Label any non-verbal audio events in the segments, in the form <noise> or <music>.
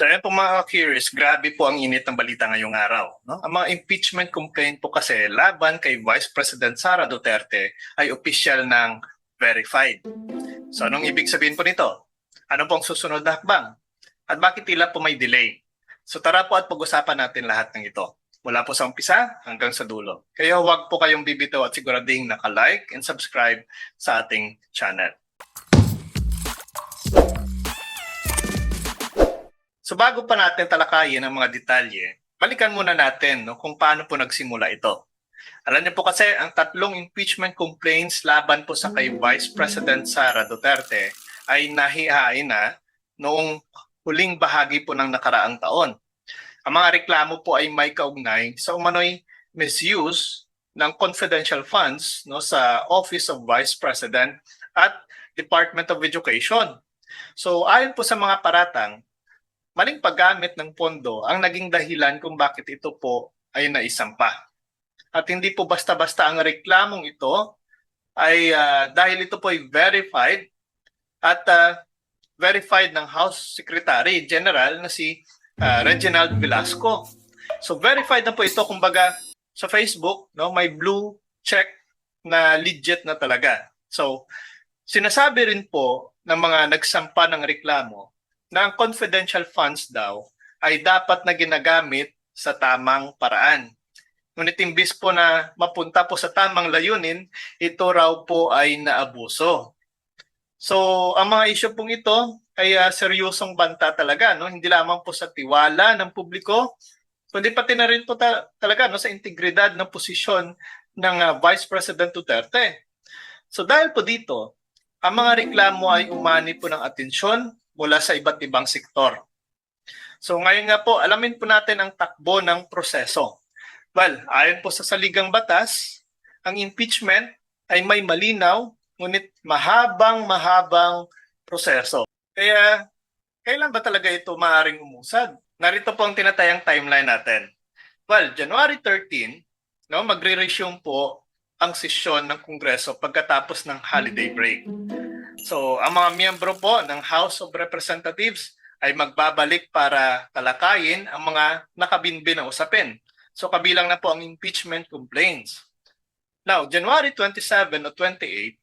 So ayan po mga curious, grabe po ang init ng balita ngayong araw. No? Ang mga impeachment complaint po kasi laban kay Vice President Sara Duterte ay official ng verified. So anong ibig sabihin po nito? Ano pong susunod na hakbang? At bakit tila po may delay? So tara po at pag-usapan natin lahat ng ito. Mula po sa umpisa hanggang sa dulo. Kaya huwag po kayong bibitaw at sigurading naka-like and subscribe sa ating channel. So bago pa natin talakayin ang mga detalye, balikan muna natin no, kung paano po nagsimula ito. Alam niyo po kasi ang tatlong impeachment complaints laban po sa kay Vice President Sara Duterte ay nahihain na noong huling bahagi po ng nakaraang taon. Ang mga reklamo po ay may kaugnay sa umano'y misuse ng confidential funds no sa Office of Vice President at Department of Education. So ayon po sa mga paratang, maling paggamit ng pondo ang naging dahilan kung bakit ito po ay naisampa. At hindi po basta-basta ang reklamong ito ay ah, dahil ito po ay verified at ah, verified ng House Secretary General na si ah, Reginald Velasco. So verified na po ito kumbaga sa Facebook, no, may blue check na legit na talaga. So sinasabi rin po ng mga nagsampa ng reklamo na ang confidential funds daw ay dapat na ginagamit sa tamang paraan. Ngunit imbis po na mapunta po sa tamang layunin, ito raw po ay naabuso. So, ang mga issue pong ito ay ah, seryosong banta talaga, no? Hindi lamang po sa tiwala ng publiko, kundi pati na rin po ta- talaga no sa integridad ng posisyon ng ah, Vice President Duterte. So dahil po dito, ang mga reklamo ay umani po ng atensyon mula sa iba't ibang sektor. So ngayon nga po, alamin po natin ang takbo ng proseso. Well, ayon po sa saligang batas, ang impeachment ay may malinaw ngunit mahabang mahabang proseso. Kaya kailan ba talaga ito maaring umusad? Narito po ang tinatayang timeline natin. Well, January 13, no, magre-resume po ang sesyon ng Kongreso pagkatapos ng holiday break. So, ang mga miyembro po ng House of Representatives ay magbabalik para talakayin ang mga nakabinbin na usapin. So, kabilang na po ang impeachment complaints. Now, January 27 o 28,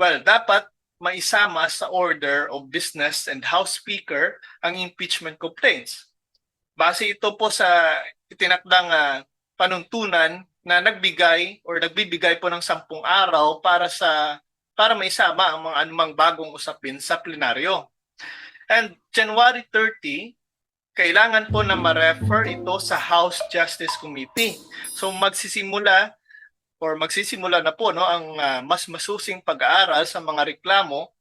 well, dapat maisama sa order of business and House Speaker ang impeachment complaints. Base ito po sa itinakdang ah, panuntunan na nagbigay or nagbibigay po ng sampung araw para sa para maisama ang mga anumang bagong usapin sa plenaryo. And January 30, kailangan po na ma-refer ito sa House Justice Committee. So magsisimula or magsisimula na po no ang ah, mas masusing pag-aaral sa mga reklamo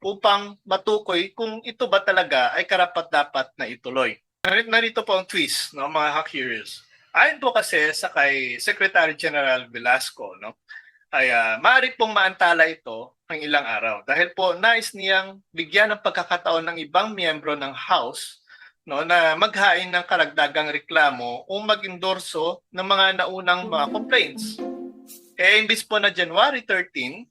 upang matukoy kung ito ba talaga ay karapat-dapat na ituloy. Narito, po ang twist, no, mga hack-curious. Ayon po kasi sa kay Secretary General Velasco, no, ay uh, maaari pong maantala ito ng ilang araw dahil po nais niyang bigyan ng pagkakataon ng ibang miyembro ng House no na maghain ng karagdagang reklamo o mag-endorso ng mga naunang mga complaints. Eh imbis po na January 13,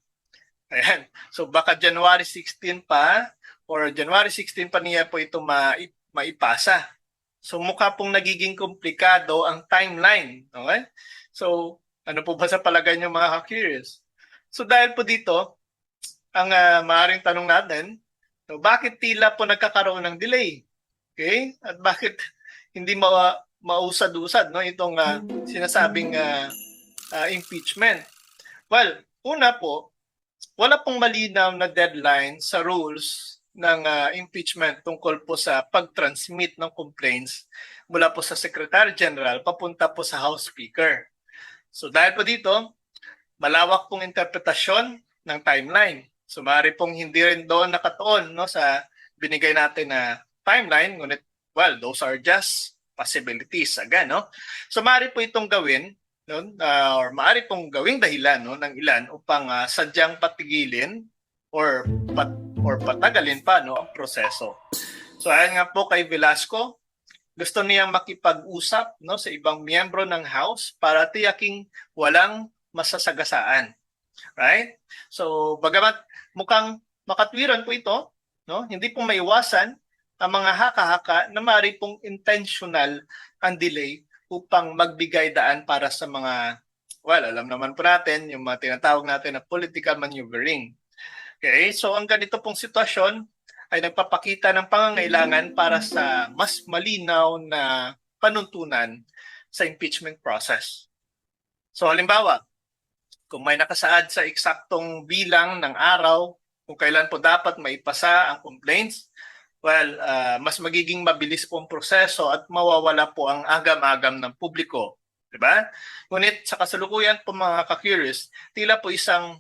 ayan, <laughs> so baka January 16 pa or January 16 pa niya po ito ma maipasa. So mukha pong nagiging komplikado ang timeline. Okay? So ano po ba sa palagay niyo mga curious? So dahil po dito, ang uh, maaaring tanong natin, so bakit tila po nagkakaroon ng delay? Okay? At bakit <laughs> hindi ma mausad-usad no itong uh, sinasabing uh, uh, impeachment? Well, una po, wala pong malinaw na deadline sa rules ng uh, impeachment tungkol po sa pag-transmit ng complaints mula po sa Secretary General papunta po sa House Speaker. So dahil po dito, malawak pong interpretasyon ng timeline. So maaari pong hindi rin doon nakatuon no, sa binigay natin na timeline, ngunit, well, those are just possibilities. Again, no? So maaari po itong gawin, no, uh, or maaari pong gawing dahilan no, ng ilan upang uh, sadyang patigilin or pat, or patagalin pa no, ang proseso. So ayan nga po kay Velasco, gusto niyang makipag-usap no sa ibang miyembro ng House para tiyaking walang masasagasaan. Right? So, bagamat mukhang makatwiran po ito, no? Hindi po maiwasan ang mga haka-haka na maaari pong intentional ang delay upang magbigay daan para sa mga, well, alam naman po natin, yung mga tinatawag natin na political maneuvering. Okay, so ang ganito pong sitwasyon ay nagpapakita ng pangangailangan para sa mas malinaw na panuntunan sa impeachment process. So halimbawa, kung may nakasaad sa eksaktong bilang ng araw kung kailan po dapat maipasa ang complaints, well, ah, mas magiging mabilis po ang proseso at mawawala po ang agam-agam ng publiko. Diba? Ngunit sa kasalukuyan po mga ka-curious, tila po isang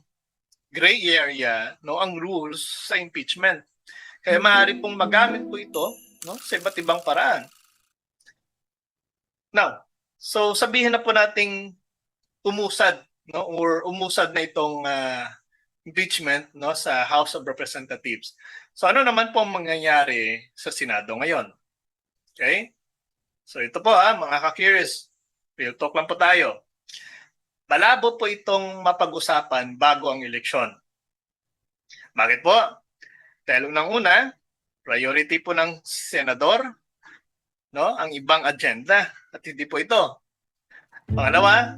gray area no ang rules sa impeachment. Kaya maaari pong magamit po ito no sa iba't ibang paraan. Now, so sabihin na po nating umusad no or umusad na itong ah, impeachment no sa House of Representatives. So ano naman po ang mangyayari sa Senado ngayon? Okay? So ito po ah, mga ka-curious. Real talk lang po tayo. Malabo po itong mapag-usapan bago ang eleksyon. Bakit po? Dahil unang-una, priority po ng senador no ang ibang agenda at hindi po ito. Pangalawa,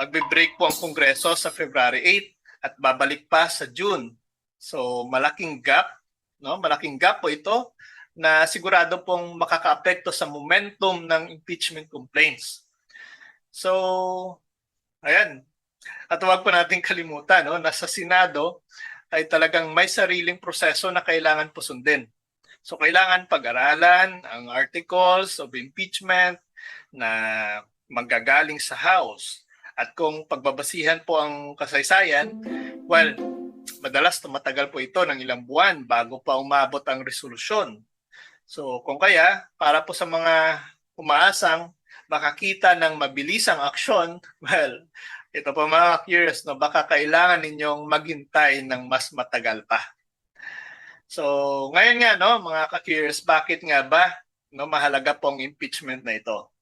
magbe-break po ang Kongreso sa February 8 at babalik pa sa June. So malaking gap, no? Malaking gap po ito na sigurado pong makakaapekto sa momentum ng impeachment complaints. So ayan. At huwag po nating kalimutan, no, na sa Senado ay talagang may sariling proseso na kailangan po sundin. So kailangan pag-aralan ang articles of impeachment na manggagaling sa House. At kung pagbabasihan po ang kasaysayan, well, madalas tumatagal po ito ng ilang buwan bago pa umabot ang resolusyon. So kung kaya, para po sa mga umaasang makakita ng mabilisang aksyon, <laughs> well, ito po mga curious, no, baka kailangan ninyong maghintay ng mas matagal pa. So, ngayon nga, no, mga ka-curious, bakit nga ba no, mahalaga pong impeachment na ito?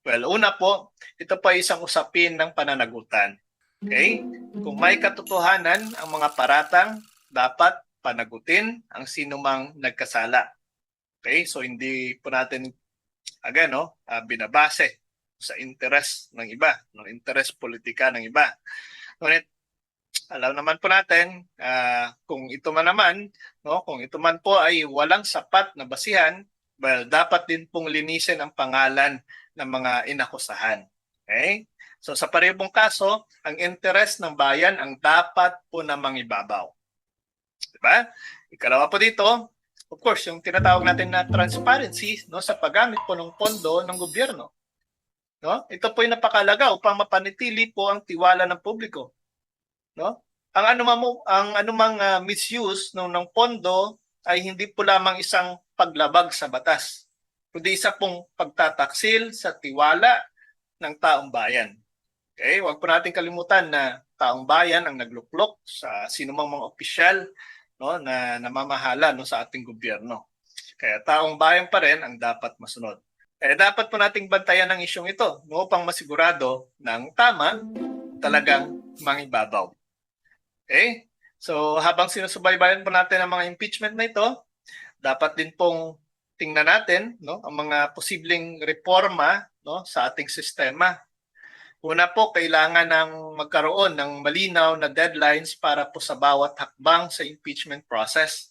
Well, una po, ito pa isang usapin ng pananagutan. Okay? Kung may katotohanan ang mga paratang, dapat panagutin ang sinumang nagkasala. Okay? So, hindi po natin, again, no, ah, binabase sa interes ng iba, ng interes politika ng iba. Ngunit, alam naman po natin, ah, kung ito man naman, no, kung ito man po ay walang sapat na basihan, well, dapat din pong linisin ang pangalan ng mga inakusahan. Okay? So sa parehong kaso, ang interes ng bayan ang dapat po namang ibabaw. Diba? Ikalawa po dito, of course, yung tinatawag natin na transparency no, sa paggamit po ng pondo ng gobyerno. No? Ito po ay napakalaga upang mapanitili po ang tiwala ng publiko. No? Ang anumang ang anumang ah, misuse no, ng pondo ay hindi po lamang isang paglabag sa batas, kundi isa pong pagtataksil sa tiwala ng taong bayan. Okay, huwag po natin kalimutan na taong bayan ang nagluklok sa sinumang mga opisyal no na namamahala no sa ating gobyerno. Kaya taong bayan pa rin ang dapat masunod. Kaya dapat po nating bantayan ang isyong ito no, upang masigurado ng tama talagang mangibabaw. Okay? So habang sinusubaybayan po natin ang mga impeachment na ito, dapat din pong tingnan natin no ang mga posibleng reforma no sa ating sistema. Una po, kailangan ng magkaroon ng malinaw na deadlines para po sa bawat hakbang sa impeachment process.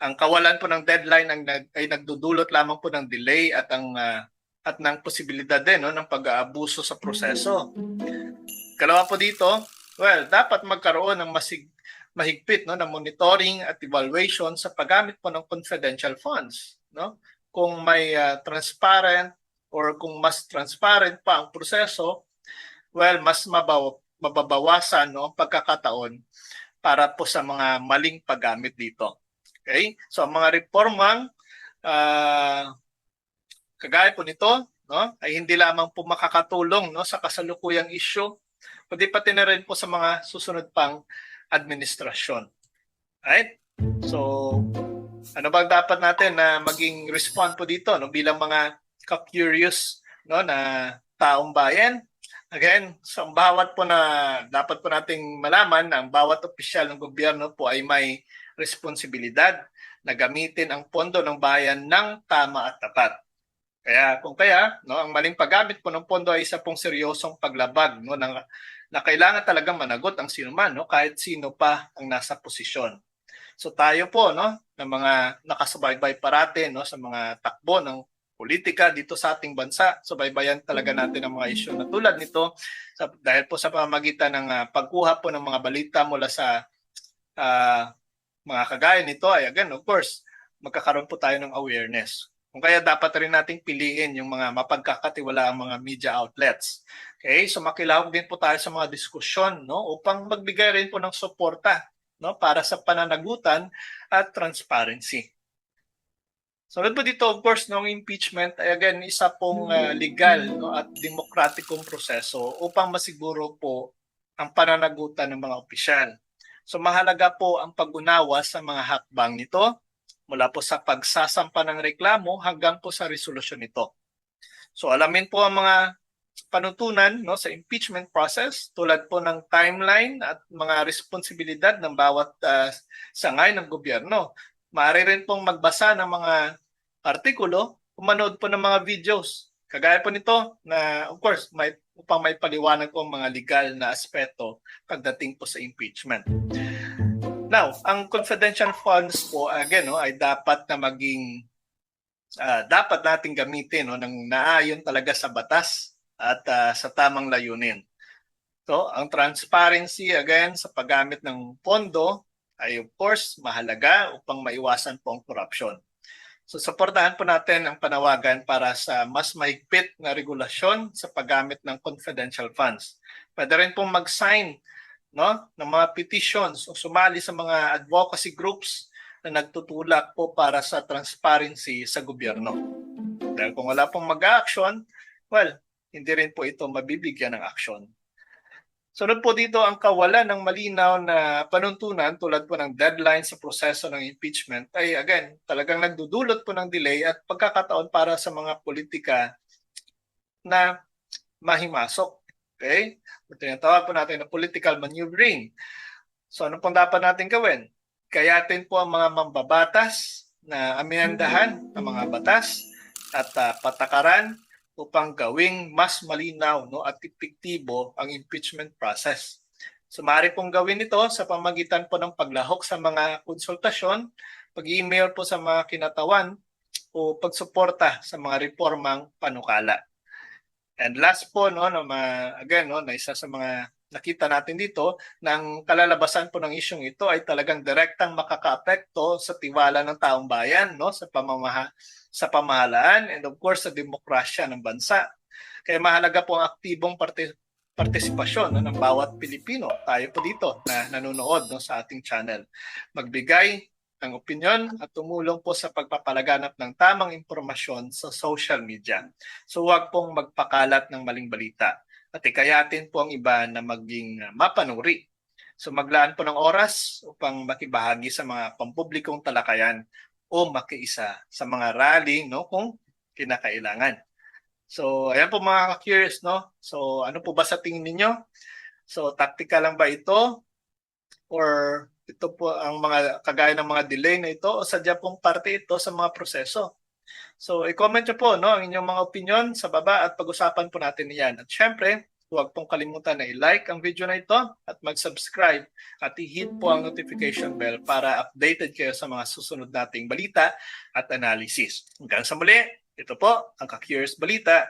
Ang kawalan po ng deadline ang nag, ay nagdudulot lamang po ng delay at ang ah, at ng posibilidad din no, ng pag-aabuso sa proseso. Kalawa po dito, well, dapat magkaroon ng masig, mahigpit no, na monitoring at evaluation sa paggamit po ng confidential funds. No? Kung may ah, transparent or kung mas transparent pa ang proseso, well, mas mabaw mababawasan no, ang pagkakataon para po sa mga maling paggamit dito. Okay? So, ang mga reformang ah, kagaya po nito, no, ay hindi lamang po makakatulong no, sa kasalukuyang issue, kundi pati na rin po sa mga susunod pang administrasyon. Right? So, ano ba ang dapat natin na maging respond po dito no, bilang mga ka-curious no, na taong bayan? Again, sa bawat po na dapat po nating malaman na ang bawat opisyal ng gobyerno po ay may responsibilidad na gamitin ang pondo ng bayan ng tama at tapat. Kaya kung kaya, no, ang maling paggamit po ng pondo ay isa pong seryosong paglabag no, ng, na kailangan talagang managot ang sino man, no, kahit sino pa ang nasa posisyon. So tayo po no, ng mga nakasubaybay parate no, sa mga takbo ng politika dito sa ating bansa. Subaybayan talaga natin ang mga isyu na tulad nito sa, dahil po sa pamamagitan ng ah, pagkuha po ng mga balita mula sa ah, mga kagaya nito ay again, of course, magkakaroon po tayo ng awareness. Kung kaya dapat rin nating piliin yung mga mapagkakatiwala ang mga media outlets. Okay, so makilahok din po tayo sa mga diskusyon no upang magbigay rin po ng suporta no para sa pananagutan at transparency. Sunod po dito, of course, ng impeachment ay again isa pong uh, legal no, at demokratikong proseso upang masiguro po ang pananagutan ng mga opisyal. So mahalaga po ang pag-unawa sa mga hakbang nito mula po sa pagsasampa ng reklamo hanggang po sa resolusyon nito. So alamin po ang mga panuntunan no sa impeachment process tulad po ng timeline at mga responsibilidad ng bawat uh, sangay ng gobyerno. Maaari rin pong magbasa ng mga artikulo, manood po ng mga videos. Kagaya po nito na of course may upang may paliwanag po ang mga legal na aspeto pagdating po sa impeachment. Now, ang confidential funds po again no ay dapat na maging uh, dapat nating gamitin no ng naayon talaga sa batas at uh, sa tamang layunin. So, ang transparency again sa paggamit ng pondo ay of course mahalaga upang maiwasan po ang korupsyon. So, suportahan po natin ang panawagan para sa mas mahigpit na regulasyon sa paggamit ng confidential funds. Pwede rin pong mag-sign no, ng mga petitions o sumali sa mga advocacy groups na nagtutulak po para sa transparency sa gobyerno. Dahil kung wala pong mag-action, well, hindi rin po ito mabibigyan ng aksyon. Sunod po dito ang kawalan ng malinaw na panuntunan tulad po ng deadline sa proseso ng impeachment ay again, talagang nagdudulot po ng delay at pagkakataon para sa mga politika na mahimasok. Okay? Tinatawag po natin na political maneuvering. So ano pong dapat natin gawin? Kayatin po ang mga mambabatas na amendahan ang mga batas at uh, patakaran upang gawing mas malinaw no, at epektibo ang impeachment process. So maaari pong gawin ito sa pamagitan po ng paglahok sa mga konsultasyon, pag-email po sa mga kinatawan o pagsuporta sa mga reformang panukala. And last po no, no ma, again no, na isa sa mga nakita natin dito ng kalalabasan po ng isyong ito ay talagang direktang makakaapekto sa tiwala ng taong bayan no sa pamamaha sa pamahalaan and of course sa demokrasya ng bansa. Kaya mahalaga po ang aktibong parte, partisipasyon no, ng bawat Pilipino. Tayo po dito na nanonood no, sa ating channel. Magbigay ng opinion at tumulong po sa pagpapalaganap ng tamang impormasyon sa social media. So huwag pong magpakalat ng maling balita at ikayatin po ang iba na maging mapanuri. So maglaan po ng oras upang makibahagi sa mga pampublikong talakayan o makiisa sa mga rally no kung kinakailangan. So ayan po mga curious no. So ano po ba sa tingin ninyo? So taktika lang ba ito or ito po ang mga kagaya ng mga delay na ito o sadya pong parte ito sa mga proseso. So i-comment nyo po no ang inyong mga opinion sa baba at pag-usapan po natin yan. At syempre, Huwag pong kalimutan na i-like ang video na ito at mag-subscribe at i-hit po ang notification bell para updated kayo sa mga susunod nating balita at analysis. Hanggang sa muli, ito po ang Ka-Curious Balita,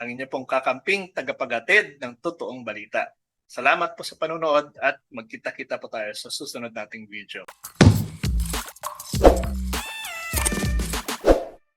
ang inyo pong kakamping tagapagatid ng totoong balita. Salamat po sa panonood at magkita-kita po tayo sa susunod nating video.